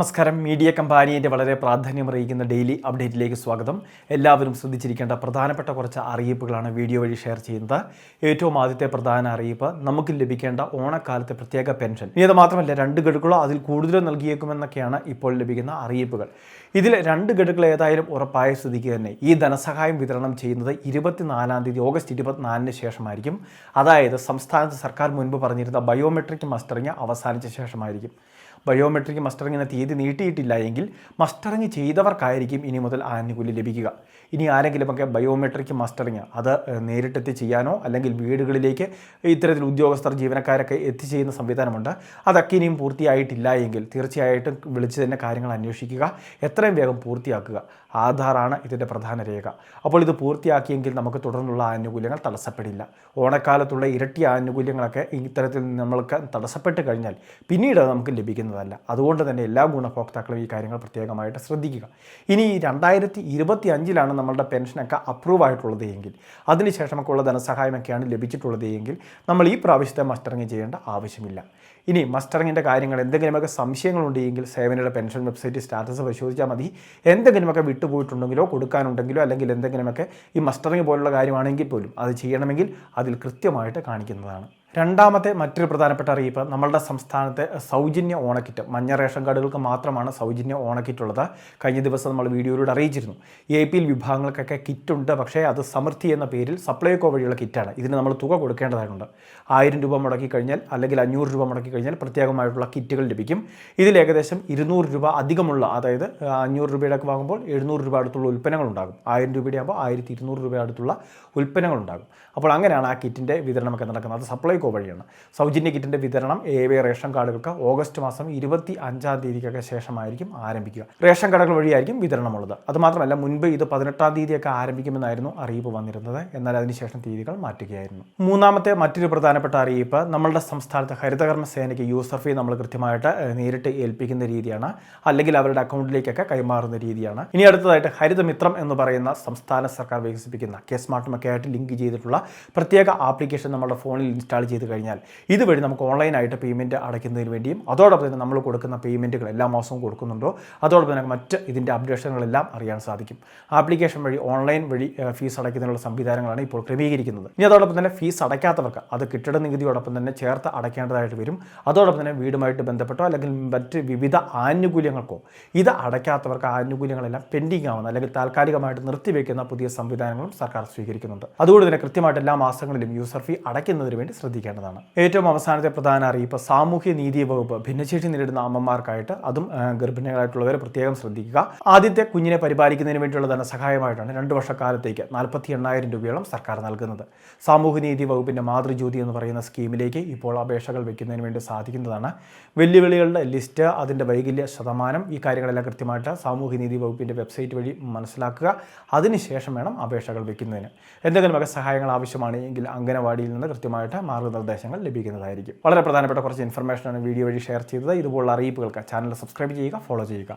നമസ്കാരം. മീഡിയ കമ്പാനിയുടെ വളരെ പ്രാധാന്യമറിയിക്കുന്ന ഡെയിലി അപ്ഡേറ്റിലേക്ക് സ്വാഗതം. എല്ലാവരും ശ്രദ്ധിച്ചിരിക്കേണ്ട പ്രധാനപ്പെട്ട കുറച്ച് അറിയിപ്പുകളാണ് വീഡിയോ വഴി ഷെയർ ചെയ്യുന്നത്. ഏറ്റവും ആദ്യത്തെ പ്രധാന അറിയിപ്പ് നമുക്ക് ലഭിക്കേണ്ട ഓണക്കാലത്തെ പ്രത്യേക പെൻഷൻ. ഇനി അത് മാത്രമല്ല രണ്ട് ഗഡുക്കളോ അതിൽ കൂടുതലോ നൽകിയേക്കുമെന്നൊക്കെയാണ് ഇപ്പോൾ ലഭിക്കുന്ന അറിയിപ്പുകൾ. ഇതിൽ രണ്ട് ഗഡുക്കൾ ഏതായാലും ഉറപ്പായ സ്ഥിതിക്ക് തന്നെ. ഈ ധനസഹായം വിതരണം ചെയ്യുന്നത് ഇരുപത്തിനാലാം തീയതി ഓഗസ്റ്റ് ഇരുപത്തിനാലിന് ശേഷമായിരിക്കും. അതായത് സംസ്ഥാനത്ത് സർക്കാർ മുൻപ് പറഞ്ഞിരുന്ന ബയോമെട്രിക് മസ്റ്ററിങ് അവസാനിച്ച ശേഷമായിരിക്കും. ബയോമെട്രിക് മസ്റ്ററിങ്ങിന് തീയതി നീട്ടിയിട്ടില്ല എങ്കിൽ മസ്റ്ററിങ് ചെയ്തവർക്കായിരിക്കും ഇനി മുതൽ ആനുകൂല്യം ലഭിക്കുക. ഇനി ആരെങ്കിലുമൊക്കെ ബയോമെട്രിക് മസ്റ്ററിങ് അത് നേരിട്ടെത്തി ചെയ്യാനോ അല്ലെങ്കിൽ വീടുകളിലേക്ക് ഇത്തരത്തിൽ ഉദ്യോഗസ്ഥർ ജീവനക്കാരൊക്കെ എത്തിച്ചെയ്യുന്ന സംവിധാനമുണ്ട്. അതൊക്കെ ഇനിയും പൂർത്തിയായിട്ടില്ല എങ്കിൽ തീർച്ചയായിട്ടും വിളിച്ച് തന്നെ കാര്യങ്ങൾ അന്വേഷിക്കുക. എത്രയും വേഗം പൂർത്തിയാക്കുക. ആധാറാണ് ഇതിന്റെ പ്രധാന രേഖ. അപ്പോൾ ഇത് പൂർത്തിയാക്കിയെങ്കിൽ നമുക്ക് തുടർന്നുള്ള ആനുകൂല്യങ്ങൾ തടസ്സപ്പെടില്ല. ഓണക്കാലത്തുള്ള ഇരട്ടി ആനുകൂല്യങ്ങളൊക്കെ ഇത്തരത്തിൽ നമ്മൾക്ക് തടസ്സപ്പെട്ട് കഴിഞ്ഞാൽ പിന്നീട് നമുക്ക് നമുക്ക് ലഭിക്കുന്നതല്ല അതുകൊണ്ട് തന്നെ എല്ലാ ഗുണഭോക്താക്കളും ഈ കാര്യങ്ങൾ പ്രത്യേകമായിട്ട് ശ്രദ്ധിക്കുക. ഇനി രണ്ടായിരത്തി ഇരുപത്തി അഞ്ചിലാണ് നമ്മളുടെ പെൻഷനൊക്കെ അപ്രൂവ് ആയിട്ടുള്ളത് എങ്കിൽ അതിനുശേഷമൊക്കെ ഉള്ള ധനസഹായമൊക്കെയാണ് ലഭിച്ചിട്ടുള്ളത് എങ്കിൽ നമ്മൾ ഈ പ്രാവശ്യത്തെ മസ്റ്ററിങ് ചെയ്യേണ്ട ആവശ്യമില്ല. ഇനി മസ്റ്ററിങ്ങിന്റെ കാര്യങ്ങൾ എന്തെങ്കിലുമൊക്കെ സംശയങ്ങളുണ്ടെങ്കിൽ സേവനയുടെ പെൻഷൻ വെബ്സൈറ്റ് സ്റ്റാറ്റസ് പരിശോധിച്ചാൽ മതി. എന്തെങ്കിലുമൊക്കെ വിട്ടുപോയിട്ടുണ്ടെങ്കിലോ കൊടുക്കാനുണ്ടെങ്കിലോ അല്ലെങ്കിൽ എന്തെങ്കിലുമൊക്കെ ഈ മസ്റ്ററിങ് പോലുള്ള കാര്യമാണെങ്കിൽ പോലും അത് ചെയ്യണമെങ്കിൽ അതിൽ കൃത്യമായിട്ട് കാണിക്കുന്നതാണ്. രണ്ടാമത്തെ മറ്റൊരു പ്രധാനപ്പെട്ട അറിയിപ്പ് നമ്മളുടെ സംസ്ഥാനത്തെ സൗജന്യ ഓണക്കിറ്റ്. മഞ്ഞ റേഷൻ കാർഡുകൾക്ക് മാത്രമാണ് സൗജന്യ ഓണക്കിറ്റ് ഉള്ളത്. കഴിഞ്ഞ ദിവസം നമ്മൾ വീഡിയോയിലൂടെ അറിയിച്ചിരുന്നു. എ പി എൽ വിഭാഗങ്ങൾക്കൊക്കെ കിറ്റുണ്ട് പക്ഷേ അത് സമൃദ്ധി എന്ന പേരിൽ സപ്ലൈകോ വഴിയുള്ള കിറ്റാണ്. ഇതിന് നമ്മൾ തുക കൊടുക്കേണ്ടതായിട്ടുണ്ട്. ആയിരം രൂപ മുടക്കി കഴിഞ്ഞാൽ അല്ലെങ്കിൽ അഞ്ഞൂറ് രൂപ മുടക്കി കഴിഞ്ഞാൽ പ്രത്യേകമായിട്ടുള്ള കിറ്റുകൾ ലഭിക്കും. ഇതിൽ ഏകദേശം ഇരുന്നൂറ് രൂപ അധികമുള്ള അതായത് അഞ്ഞൂറ് രൂപയുടെ ഒക്കെ വാങ്ങുമ്പോൾ എഴുന്നൂറ് രൂപ അടുത്തുള്ള ഉൽപ്പന്നങ്ങൾ ഉണ്ടാകും ആയിരം രൂപയുടെ ആകുമ്പോൾ ആയിരത്തി ഇരുന്നൂറ് രൂപ അടുത്തുള്ള ഉൽപ്പന്നങ്ങൾ ഉണ്ടാകും അപ്പോൾ അങ്ങനെയാണ് ആ കിറ്റിന്റെ വിതരണമൊക്കെ നടക്കുന്നത്. അത് സപ്ലൈകോ വഴിയാണ്. സൗജന്യ കിറ്റിന്റെ വിതരണം എ വി റേഷൻ കാർഡുകൾക്ക് ഓഗസ്റ്റ് മാസം ഇരുപത്തി അഞ്ചാം തീയതിക്കൊക്കെ ശേഷമായിരിക്കും ആരംഭിക്കുക. റേഷൻ കടകൾ വഴിയായിരിക്കും വിതരണമുള്ളത്. അതുമാത്രമല്ല മുൻപ് ഇത് പതിനെട്ടാം തീയതിയൊക്കെ ആരംഭിക്കുമെന്നായിരുന്നു അറിയിപ്പ് വന്നിരുന്നത്. എന്നാൽ അതിനുശേഷം തീയതികൾ മാറ്റുകയായിരുന്നു. മൂന്നാമത്തെ മറ്റൊരു പ്രധാനപ്പെട്ട അറിയിപ്പ് നമ്മളുടെ സംസ്ഥാനത്ത് ഹരിതകർമ്മ സേനയ്ക്ക് യൂസർ ഫീ നമ്മൾ കൃത്യമായിട്ട് നേരിട്ട് ഏൽപ്പിക്കുന്ന രീതിയാണ് അല്ലെങ്കിൽ അവരുടെ അക്കൗണ്ടിലേക്കൊക്കെ കൈമാറുന്ന രീതിയാണ്. ഇനി അടുത്തതായിട്ട് ഹരിതമിത്രം എന്ന് പറയുന്ന സംസ്ഥാന സർക്കാർ വികസിപ്പിക്കുന്ന കെ സ്മാർട്ടുമൊക്കെ ആയിട്ട് ലിങ്ക് ചെയ്തിട്ടുള്ള പ്രത്യേക ആപ്ലിക്കേഷൻ നമ്മുടെ ഫോണിൽ ഇൻസ്റ്റാൾ ചെയ്ത് കഴിഞ്ഞാൽ ഇതുവഴി നമുക്ക് ഓൺലൈനായിട്ട് പേയ്മെന്റ് അടയ്ക്കുന്നതിന് വേണ്ടിയും അതോടൊപ്പം തന്നെ നമ്മൾ കൊടുക്കുന്ന പേയ്മെന്റുകൾ എല്ലാ മാസവും കൊടുക്കുന്നുണ്ടോ അതോടൊപ്പം തന്നെ മറ്റ് ഇതിന്റെ അപ്ഡേഷനുകളെല്ലാം അറിയാൻ സാധിക്കും. ആപ്ലിക്കേഷൻ വഴി ഓൺലൈൻ വഴി ഫീസ് അടയ്ക്കുന്നതിനുള്ള സംവിധാനങ്ങളാണ് ഇപ്പോൾ ക്രമീകരിക്കുന്നത്. ഇനി അതോടൊപ്പം തന്നെ ഫീസ് അടയ്ക്കാത്തവർക്ക് അത് കെട്ടിട നികുതിയോടൊപ്പം തന്നെ ചേർത്ത് അടയ്ക്കേണ്ടതായിട്ട് വരും. അതോടൊപ്പം തന്നെ വീടുമായിട്ട് ബന്ധപ്പെട്ടോ അല്ലെങ്കിൽ മറ്റ് വിവിധ ആനുകൂല്യങ്ങൾക്കോ ഇത് അടയ്ക്കാത്തവർക്ക് ആനുകൂല്യങ്ങളെല്ലാം പെൻഡിങ് ആവുന്ന അല്ലെങ്കിൽ താൽക്കാലികമായിട്ട് നിർത്തിവെക്കുന്ന പുതിയ സംവിധാനങ്ങളും സർക്കാർ സ്വീകരിക്കുന്നുണ്ട്. അതുകൊണ്ട് തന്നെ കൃത്യമായിട്ട് എല്ലാ മാസങ്ങളിലും യൂസർ ഫീ അടയ്ക്കുന്നതിന് വേണ്ടി ശ്രദ്ധിക്കേണ്ടതാണ്. ഏറ്റവും അവസാനത്തെ പ്രധാന അറിയിപ്പ് സാമൂഹ്യ നീതി വകുപ്പ് ഭിന്നശേഷി നേരിടുന്ന അമ്മമാർക്കായിട്ട് അതും ഗർഭിണികളായിട്ടുള്ളവരെ പ്രത്യേകം ശ്രദ്ധിക്കുക. ആദ്യത്തെ കുഞ്ഞിനെ പരിപാലിക്കുന്നതിന് വേണ്ടിയുള്ള ധനസഹായമായിട്ടാണ് രണ്ട് വർഷക്കാലത്തേക്ക് നാൽപ്പത്തി എണ്ണായിരം രൂപയോളം സർക്കാർ നൽകുന്നത്. സാമൂഹ്യനീതി വകുപ്പിന്റെ മാതൃജ്യോതി എന്ന് പറയുന്ന സ്കീമിലേക്ക് ഇപ്പോൾ അപേക്ഷകൾ വെക്കുന്നതിന് വേണ്ടി സാധിക്കുന്നതാണ്. വെല്ലുവിളികളുടെ ലിസ്റ്റ് അതിന്റെ വൈകല്യ ശതമാനം ഈ കാര്യങ്ങളെല്ലാം കൃത്യമായിട്ട് സാമൂഹ്യനീതി വകുപ്പിന്റെ വെബ്സൈറ്റ് വഴി മനസ്സിലാക്കുക. അതിനുശേഷം വേണം അപേക്ഷകൾ വയ്ക്കുന്നതിന് എന്തെങ്കിലുമൊക്കെ സഹായങ്ങൾ ആവശ്യമാണെങ്കിൽ അംഗനവാടിയിൽ നിന്ന് കൃത്യമായിട്ട് മാർഗനിർദ്ദേശങ്ങൾ ലഭിക്കുന്നതായിരിക്കും. വളരെ പ്രധാനപ്പെട്ട കുറച്ച് ഇൻഫർമേഷനാണ് വീഡിയോ വഴി ഷെയർ ചെയ്തത്. ഇതുപോലുള്ള അറിയിപ്പുകൾക്ക് ചാനൽ സബ്സ്ക്രൈബ് ചെയ്യുക ഫോളോ ചെയ്യുക.